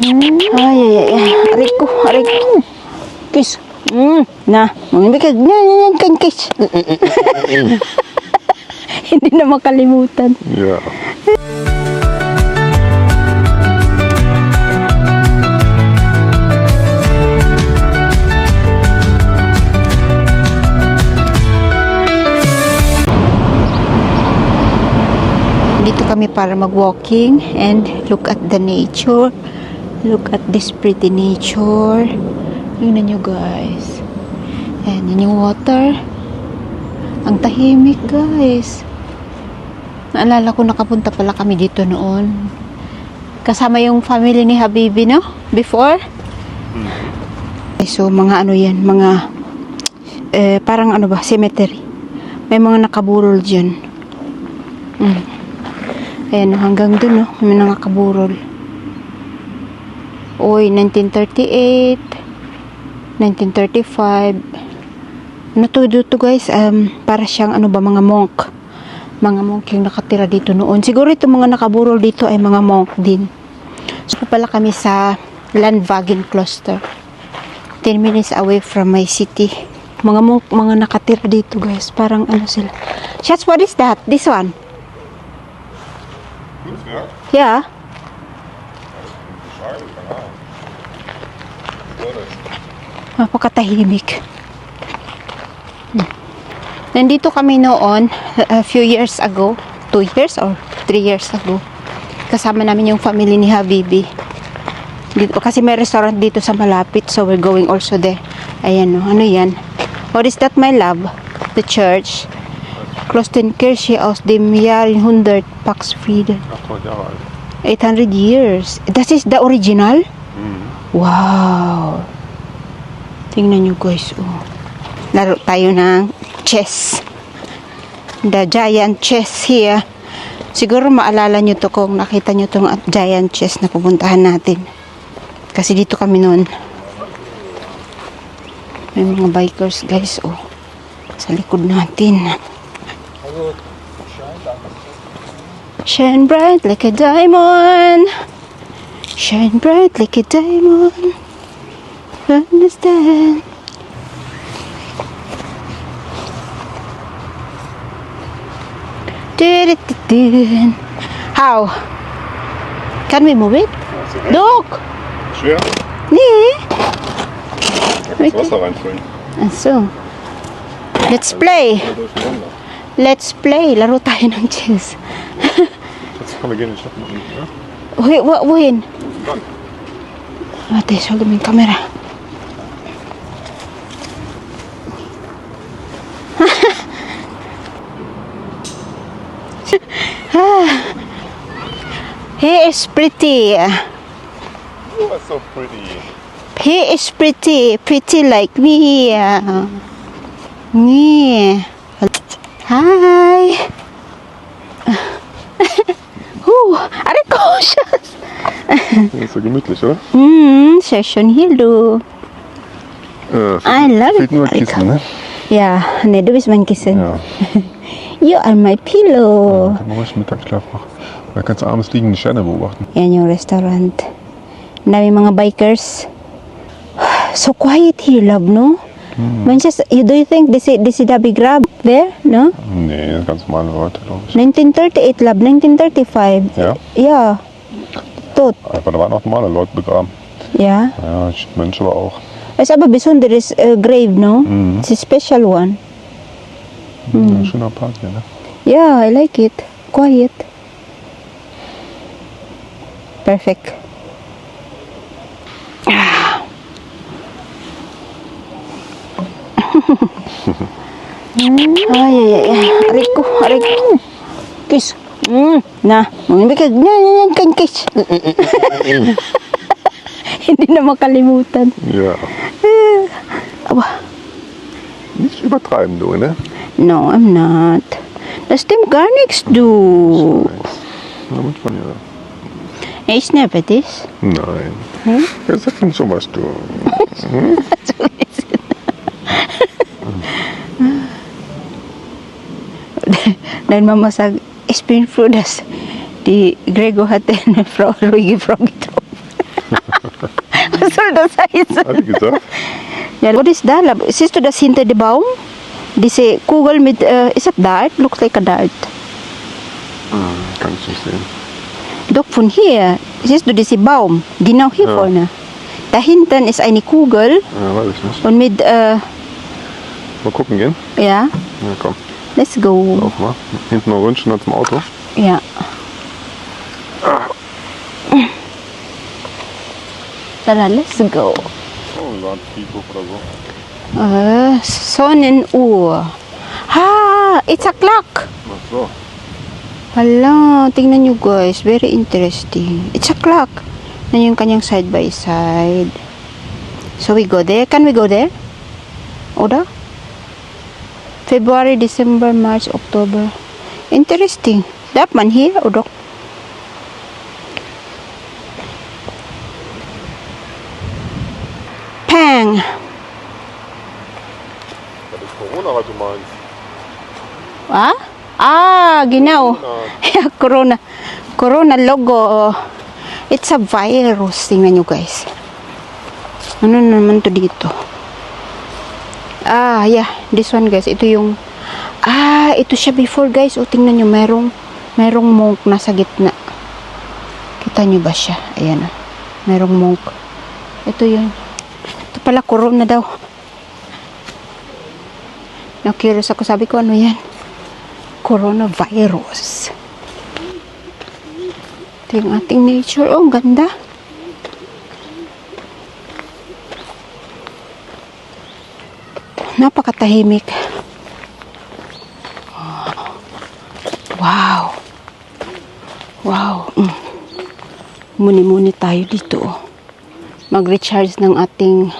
Ay, ay, ay, ay. Aray ko, aray ko. Kiss. Mm, na, mga bigag. Na, na, na, kiss. Hindi na makalimutan. Ja. Dito kami para mag-walking and look at the nature. Look at this pretty nature. Tingnan nyo guys. And yun yung water. Ang tahimik guys. Naalala ko nakapunta pala kami dito noon. Kasama yung family ni Habibi, no? Before. Okay, So, mga ano yan, mga eh, parang ano ba, cemetery. May mga nakaburol dyan. Mm. Ayan, hanggang dun, no? May nakakaburol. Uy, 1938, 1935. Ano to dito, guys? Um, para siyang, ano ba, mga monk. Mga monk yung nakatira dito noon. Siguro itong mga nakaburol dito ay mga monk din. So, pala kami sa Landwagen Cluster. 10 minutes away from my city. Mga monk, mga nakatira dito, guys. Parang ano sila. Shots, what is that? This one? Yeah. Napakatahimik. Hmm. Nandito kami noon, a few years ago, two years or three years ago. Kasama namin yung family ni Habibi. Dito, kasi may restaurant dito sa malapit, so we're going also there. Ayan, no. ano yan? What is that, my love? The church. Klostenkirche aus dem Jahr 100 Paxfrieden. 800 Jahre alt. 800 years. That is the original? Mhm. Wow! Tingnan nyo guys, oh. Laro tayo ng chess. The giant chess here. Siguro maalala nyo to kung nakita nyo tong giant chess na pupuntahan natin. Kasi dito kami noon. May mga bikers guys, oh. Sa likod natin. Shine bright like a diamond. Shine bright like a diamond. Understand. How? Can we move it? Look! Schwer? Nee. Da Wasser reinfüllen. So. Let's play. Let's play. Laro tayo ng chess. Jetzt können wir gehen in die Stadt machen. Ja? Wait, what, win? Dann. Ate, sulod He is pretty. You are so pretty. He is pretty. Pretty like me. Yeah. Hi. Huh, aray ko siya. Das ist so gemütlich, oder? Hmm, session hello. Äh, I love it. fehlt nur ein Kissen, ne? Ja, ne, du bist mein Kissen. Ja. You are my pillow. Kann man ruhig Mittagsschlaf machen. Da kannst du abends liegen die Sterne beobachten. Yan yung restaurant. Dami mga bikers. So quiet here, love, no? Manches, you do you think this is, this is the big grab there, no? Nee, ganz normale Leute, glaube ich. 1938, love, 1935. Ja? Ja. Tot. Einfach, da waren auch normale Leute begraben. Ja. Ja, Mönche aber auch. Es aber besonderes uh, grave, no? Mhm. It's a special one. Ja, schöner Park hier, ne? Yeah, I like it. Quiet. Perfect. Ah. ay, ay, ay, ay. Aray ko, aray ko. Kiss. Mm. Na, mga bigag. Na, na, na, kan kiss. Hindi na makalimutan. Ja. Aba, Nicht übertreiben, du, ne? no, I'm not. Das dem gar nichts, du. Na, manchmal ja. Ich never this. Nein. Ja, sag nicht sowas, du. Dahil mamasag spin frutas di Grego hat en Frau Luigi Frogito. Was soll das heißen? Hat die gesagt? Ja, what is that? Siehst du das hinter dem Baum? Diese Kugel mit, äh, ist das Dart? Looks like a Dart. Hm, kann ich nicht sehen. Doch von hier, siehst du diesen Baum? Genau hier Ja. vorne. Dahinten ist eine Kugel Ja, weiß ich nicht. und mit, äh, Mal gucken gehen. ja, Ja, komm, let's go. lauf mal. Hinten noch rutschen dann zum Auto. Ja. Tara, let's go. Oh, Friedhof oder so. Äh, Sonnenuhr. Ha! It's a clock! Ach so. Hala, tingnan nyo guys. Very interesting. It's a clock. Na yung kanyang side by side. So we go there. Can we go there? Oda? February, December, March, October. Interesting. That man here, Oda? Pang! Das ist Corona, was du meinst. Ah? Ah, ginaw. Corona. Corona. Corona logo. It's a virus. Tingnan nyo guys. Ano naman to dito? Ah, yeah. This one guys. Ito yung... Ah, ito siya before guys. O, tingnan nyo. Merong, merong monk nasa gitna. Kita nyo ba siya? Ayan. Merong monk. Ito yun. Ito pala, corona daw. Na-curious ako. Sabi ko, ano yan? Coronavirus. Ito yung ating nature. Oh, ganda. Napakatahimik. Wow. Wow. Mm. Muni-muni tayo dito. oh. Mag-recharge ng ating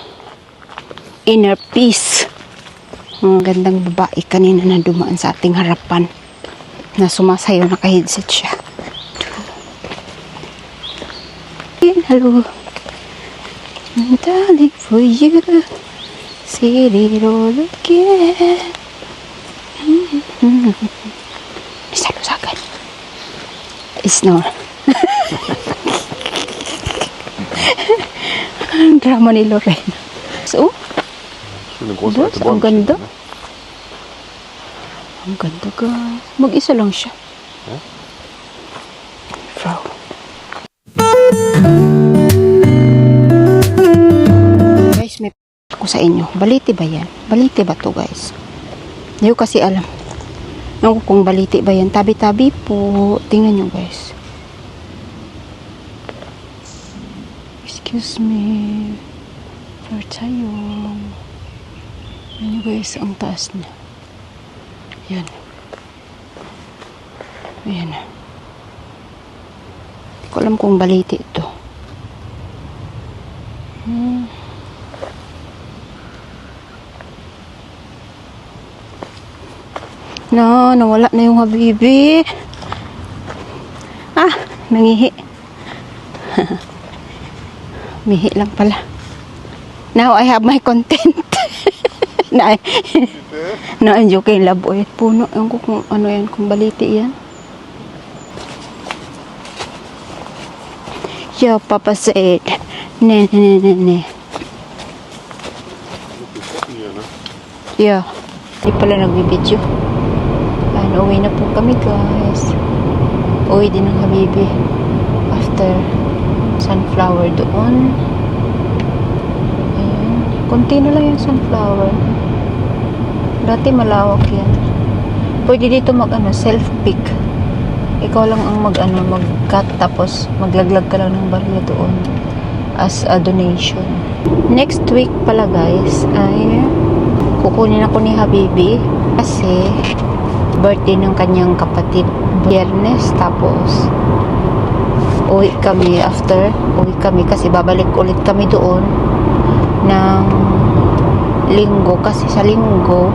inner peace. Ang gandang babae kanina na dumaan sa ating harapan. Na sumasayo, naka-headset siya. Hello. I'm darling for you. See it all again. Salusagan. Snore. Ang drama ni Lorena. So, ang ganda. ne? Ang ganda guys. Mag-isa lang siya. Huh? Wow. Guys, may ako sa inyo. Baliti ba yan? Baliti ba to guys? Hindi ko kasi alam. Ewan ko kung baliti ba yan. Tabi-tabi po. Tingnan nyo guys. Excuse me. For tayo. Ano guys, ang taas niya. Yan. Ayan. Hindi ko alam kung baliti ito. Hmm. No, nawala na yung habibi. Ah, nangihi. Mihi lang pala. Now I have my content. na na enjoy kay labo eh. Puno. Ko kung ano yan. Kung baliti yan. Yo, Papa said. Ne, ne, ne, ne? Yeah. Hindi pala nagbibideo. Ano, uwi na po kami guys. Uwi din ng Habibi. After sunflower doon. Ayan. Kunti na lang yung sunflower. Dati malawak yan. Pwede dito mag ano, self-pick. Ikaw lang ang mag ano, mag-cut tapos maglaglag ka lang ng barya doon as a donation. Next week pala guys ay kukunin ako ni Habibi kasi birthday ng kanyang kapatid biyernes tapos uwi kami after uwi kami kasi babalik ulit kami doon ng linggo kasi sa linggo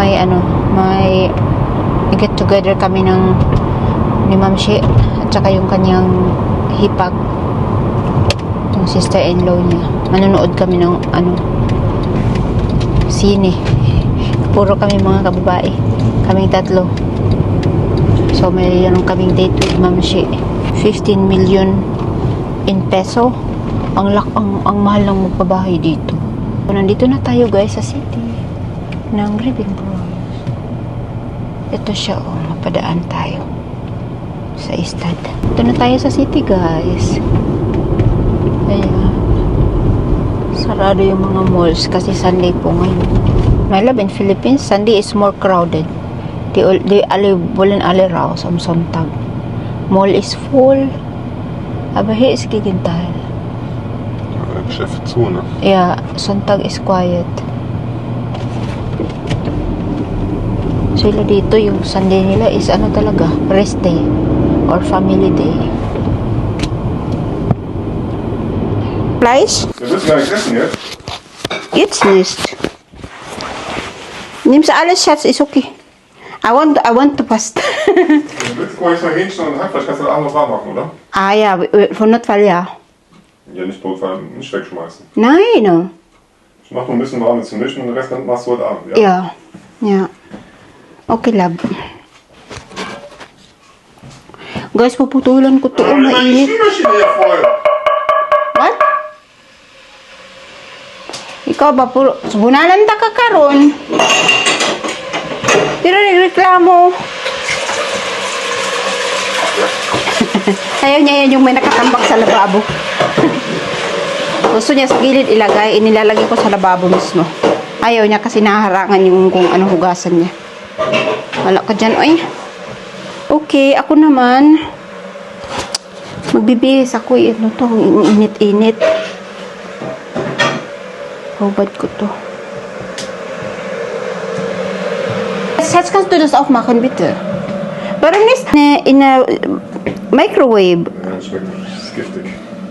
may ano may get together kami ng ni Ma'am Shi at saka yung kanyang hipag yung sister-in-law niya manonood kami ng ano sine puro kami mga kababae kaming tatlo so may ano kaming date with Ma'am Shi 15 million in peso. Ang lak ang, ang mahal ng magpabahay dito. So, nandito na tayo guys sa city ng Bros. Ito siya oh, mapadaan tayo sa istad. Ito na tayo sa city guys. Ayan. Sarado yung mga malls kasi Sunday po ngayon. My love in Philippines, Sunday is more crowded. Di, di ali, bulan ali raw sa Sontag. Mall is full. Aber hier ist Gegenteil. Ja, Geschäft zu, ne? Ja, Sonntag is quiet. Sila dito, yung Sunday nila is ano talaga, rest day or family day. Fleisch? Wir müssen gar nicht essen jetzt. Jetzt nicht. Nimm's alles, Schatz, ist okay. I want, I want to pasta. Du willst guck mal, jetzt mal Hähnchen und Hackfleisch kannst du abends warm machen, oder? ah ja, von Notfall ja. Ja, nicht Notfall, nicht wegschmeißen. Nein, no. Ich mach nur ein bisschen warm zu mischen und den Rest machst du heute Abend, ja? Ja. Ja. Okay, love. Guys, puputulan ko to. Oh, mainit. What? Ikaw ba puro... Subunalan ta ka karon. Pero nagreklamo. Ayaw niya yan yung may nakatambak sa lababo. Gusto niya sa gilid ilagay, inilalagay ko sa lababo mismo. Ayaw niya kasi naharangan yung kung ano hugasan niya. Wala ka dyan, oy. Okay, ako naman. Magbibihis ako eh. Ano to? Init-init. Hubad ko to. Jetzt kannst du das aufmachen, bitte. Warum nicht in a microwave? Ja, das ist giftig.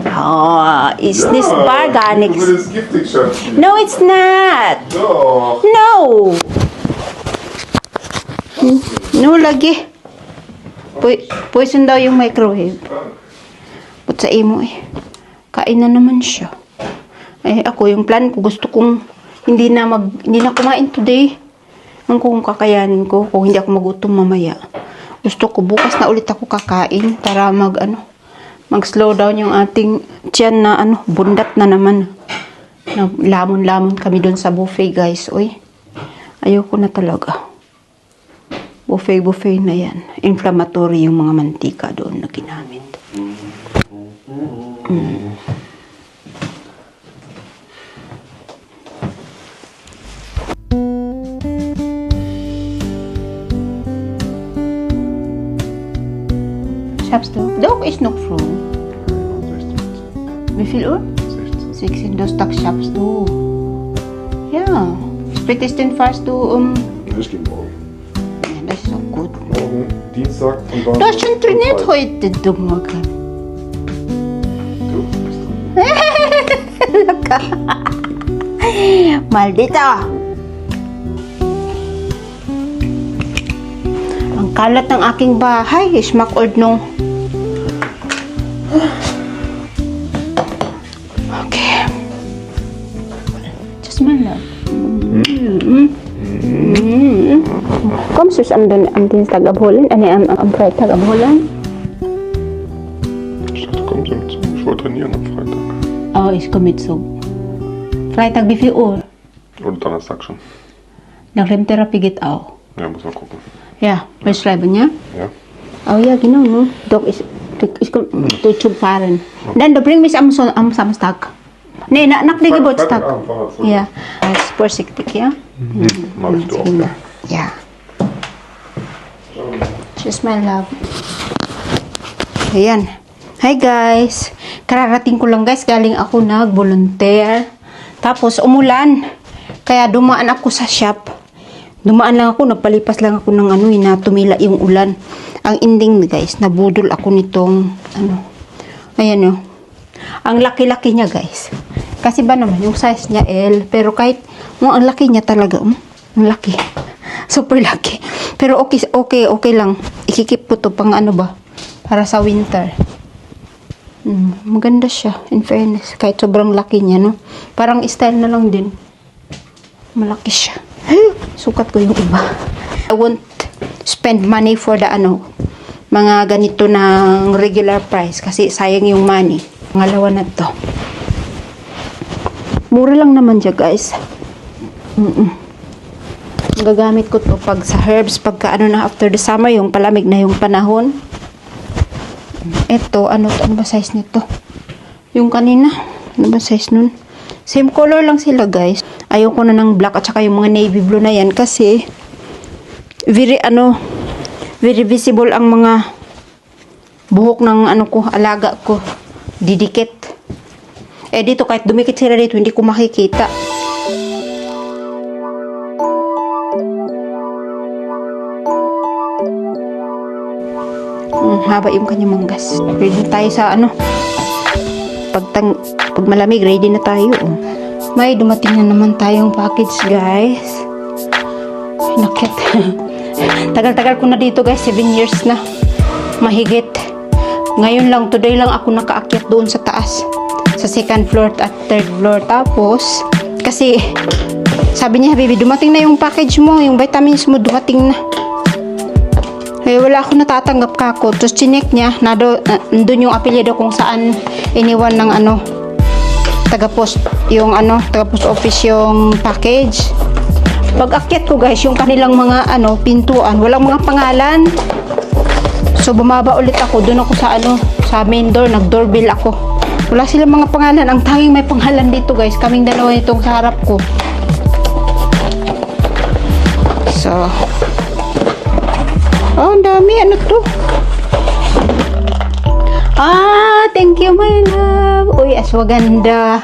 Oh, ist nicht bar gar Das nichts. ist giftig, Schatzi. No, it's not. Doch. No. No, lagi. Po- poison daw yung microwave. Ba't sa imo eh? Kain na naman siya. Eh, ako, yung plan ko, gusto kong hindi na mag, hindi na kumain today. Ang kung kakayanin ko, kung hindi ako magutom mamaya. Gusto ko, bukas na ulit ako kakain para mag, ano, mag slow down yung ating tiyan na, ano, bundat na naman. Na, lamon-lamon kami doon sa buffet, guys. Uy, ayoko na talaga. Buffet-buffet na yan. Inflammatory yung mga mantika doon na ginamit. Schaffst du? Doch, ist noch früh. 16. Wie viel Uhr? 16. 16 Donnerstag schaffst du. Ja. Spätestens fährst du um... Ich gehe morgen. Dienstag und Du hast schon trainiert heute, du Morgen. Du bist dran. Maldita! Ang kalat ng aking bahay. Smack old nung... Du am, am Dienstag abholen? Äh, nee, am, am Freitag abholen? Ich dachte, kommt zum Zug. Ich wollte trainieren am Freitag. Oh, ich komme mit Zug. Freitag, wie viel Uhr? Oder Donnerstag schon. Nach Remtherapie geht auch. Ja, muss mal gucken. Ja, wir schreiben, ja? Ja? Oh ja, genau, no. Doch, ich, ich komme zu Zug fahren. Dann, du bring mich am, am Samstag. Nee, na, nach dem Geburtstag. Ja, als vorsichtig, ja? Mach ich doch. Na. Ja. Tschüss, my love. Ayan. Hi, guys. Kararating ko lang, guys. Galing ako nag-volunteer. Tapos, umulan. Kaya dumaan ako sa shop. Dumaan lang ako, nagpalipas lang ako ng ano, eh, na tumila yung ulan. Ang ending, guys, nabudol ako nitong, ano, ayan o. Ang laki-laki niya, guys. Kasi ba naman, yung size niya L, pero kahit, mo ang laki niya talaga, um, ang laki. Super laki. Pero okay, okay, okay lang. Ikikip ko to pang ano ba, para sa winter. Hmm, maganda siya, in fairness. Kahit sobrang laki niya, no? Parang style na lang din. Malaki siya. Sukat ko yung iba. I won't spend money for the ano, mga ganito ng regular price kasi sayang yung money. Pangalawa na to. Mura lang naman siya, guys. Mm-mm. Gagamit ko to pag sa herbs, pagka ano na after the summer, yung palamig na yung panahon. Ito, ano to? Ano ba size nito? Yung kanina. Ano ba size nun? Same color lang sila, guys. Ayoko na ng black at saka yung mga navy blue na yan kasi very ano very visible ang mga buhok ng ano ko, alaga ko. Didikit. Eh dito kahit dumikit sila dito, hindi ko makikita. Haba yung kanyang manggas. Ready na tayo sa ano. Pag, tang, pag malamig, ready na tayo. May dumating na naman tayong package, guys. Ay, nakit. Tagal-tagal ko na dito, guys. 7 years na. Mahigit. Ngayon lang, today lang ako nakaakyat doon sa taas. Sa second floor at third floor. Tapos, kasi, sabi niya, baby, dumating na yung package mo. Yung vitamins mo, dumating na. Eh, wala ako natatanggap ka ako. Tapos chinek niya, nado, na, nandun yung apelyido kung saan iniwan ng ano, taga-post, yung ano, taga-post office yung package. Pag akyat ko guys, yung kanilang mga ano, pintuan, walang mga pangalan. So bumaba ulit ako, doon ako sa ano, sa main door, nag-doorbell ako. Wala silang mga pangalan. Ang tanging may pangalan dito guys, kaming dalawa itong sa harap ko. So, Oh, ang dami. Ano to? Ah, thank you, my love. Uy, aswaganda.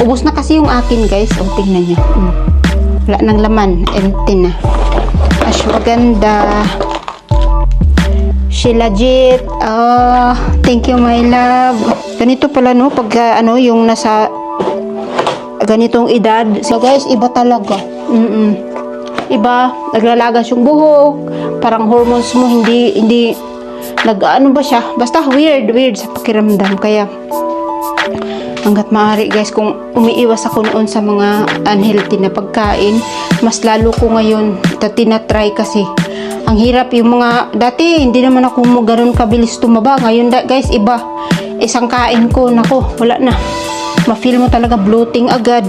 Ubus na kasi yung akin, guys. O, tingnan nyo. Hmm. Wala nang laman. Empty na. Ashwagandha. Shilajit. Ah, thank you, my love. Ganito pala, no? Pag, ah, ano, yung nasa ganitong edad. So, guys, iba talaga. Mm-mm iba, naglalagas yung buhok, parang hormones mo hindi hindi nag ano ba siya, basta weird, weird sa pakiramdam. Kaya hanggat maaari guys, kung umiiwas ako noon sa mga unhealthy na pagkain, mas lalo ko ngayon tinatry kasi ang hirap yung mga, dati hindi naman ako mo ganun kabilis tumaba. Ngayon da, guys, iba. Isang kain ko, nako, wala na. Ma-feel mo talaga bloating agad.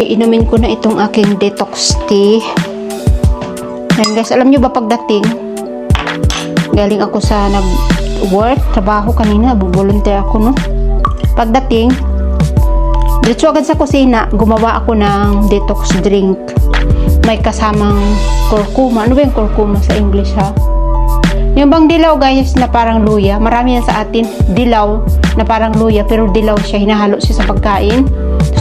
Iinumin ko na itong aking detox tea. Ayan guys, alam nyo ba pagdating, galing ako sa nag-work, trabaho kanina, volunteer ako no. Pagdating, diretso agad sa kusina, gumawa ako ng detox drink. May kasamang kurkuma. Ano ba yung kurkuma sa English ha? Yung bang dilaw guys na parang luya, marami yan sa atin. Dilaw na parang luya pero dilaw siya, hinahalo siya sa pagkain.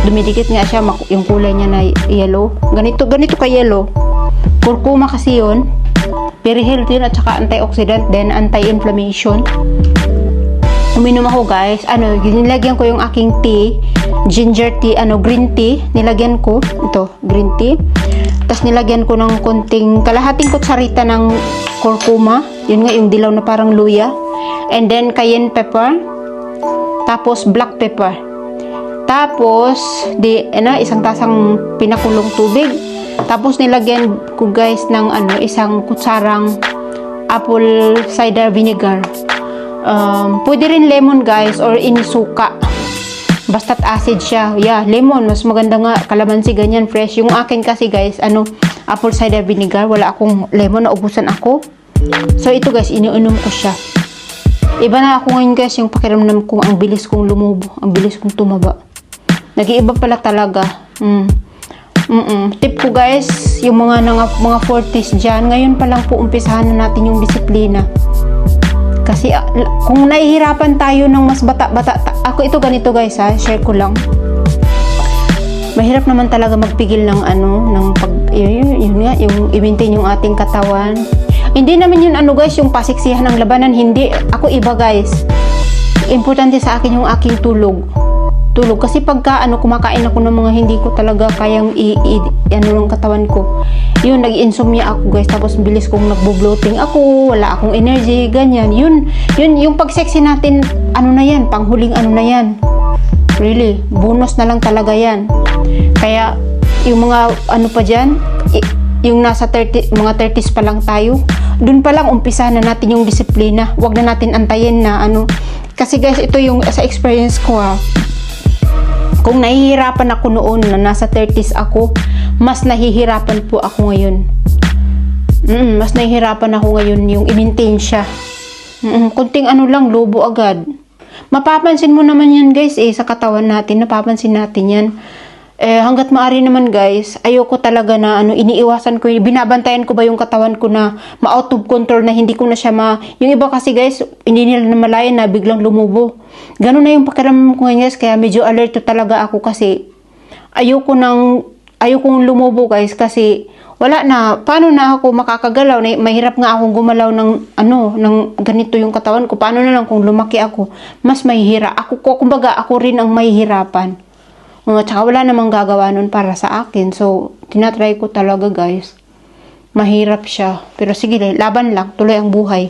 Dumidikit nga siya, yung kulay niya na yellow. Ganito, ganito ka yellow. Kurkuma kasi yun. Very healthy yun at saka antioxidant then anti-inflammation. Uminom ako guys. Ano, nilagyan ko yung aking tea. Ginger tea, ano, green tea. Nilagyan ko. Ito, green tea. Tapos nilagyan ko ng konting, kalahating kutsarita ng kurkuma. Yun nga, yung dilaw na parang luya. And then, cayenne pepper. Tapos, black pepper. Tapos, di, ano, isang tasang pinakulong tubig. Tapos, nilagyan ko guys ng ano, isang kutsarang apple cider vinegar. Um, pwede rin lemon guys or inisuka. Basta't acid siya. Yeah, lemon. Mas maganda nga. Kalamansi ganyan, fresh. Yung akin kasi guys, ano, apple cider vinegar. Wala akong lemon. Naubusan ako. So, ito guys, iniinom ko siya. Iba na ako ngayon guys, yung pakiramdam ko, ang bilis kong lumubo. Ang bilis kong tumaba. Nag-iiba pala talaga. Mm. Mm-mm. Tip ko guys, yung mga mga, mga 40s dyan, ngayon pa lang po umpisahan na natin yung disiplina. Kasi ah, kung nahihirapan tayo ng mas bata-bata, ta- ako ito ganito guys ha, share ko lang. Mahirap naman talaga magpigil ng ano, ng pag, yun, yun, yun nga, yung i-maintain yung ating katawan. Hindi naman yun ano guys, yung pasiksihan ng labanan, hindi. Ako iba guys. Importante sa akin yung aking tulog. Tulog. Kasi pagka ano, kumakain ako ng mga hindi ko talaga kayang i, i ano ng katawan ko. Yun, nag-insomnia ako guys. Tapos bilis kong nagbo-bloating ako. Wala akong energy, ganyan. Yun, yun, yung pag-sexy natin, ano na yan, panghuling ano na yan. Really, bonus na lang talaga yan. Kaya, yung mga ano pa dyan, yung nasa 30, mga 30s pa lang tayo, dun pa lang umpisa na natin yung disiplina. Huwag na natin antayin na ano, Kasi guys, ito yung sa experience ko ha. Kung nahihirapan ako noon na nasa 30s ako, mas nahihirapan po ako ngayon. Mm, mas nahihirapan ako ngayon yung i-maintain siya. Mm, kunting ano lang, lobo agad. Mapapansin mo naman yan guys eh, sa katawan natin, napapansin natin yan. Eh, hanggat maaari naman guys, ayoko talaga na ano, iniiwasan ko, binabantayan ko ba yung katawan ko na ma-out of control na hindi ko na siya ma... Yung iba kasi guys, hindi nila namalayan na biglang lumubo. Ganun na yung pakiramdam ko guys, kaya medyo alert talaga ako kasi ayoko nang ayokong lumubo guys kasi wala na paano na ako makakagalaw? Na mahirap nga akong gumalaw ng ano ng ganito yung katawan ko. Paano na lang kung lumaki ako mas mahihira. Ako ko kumbaga ako rin ang mahihirapan. Uh, tsaka wala namang gagawa nun para sa akin. So tinatry ko talaga guys. Mahirap siya. Pero sige laban lang. Tuloy ang buhay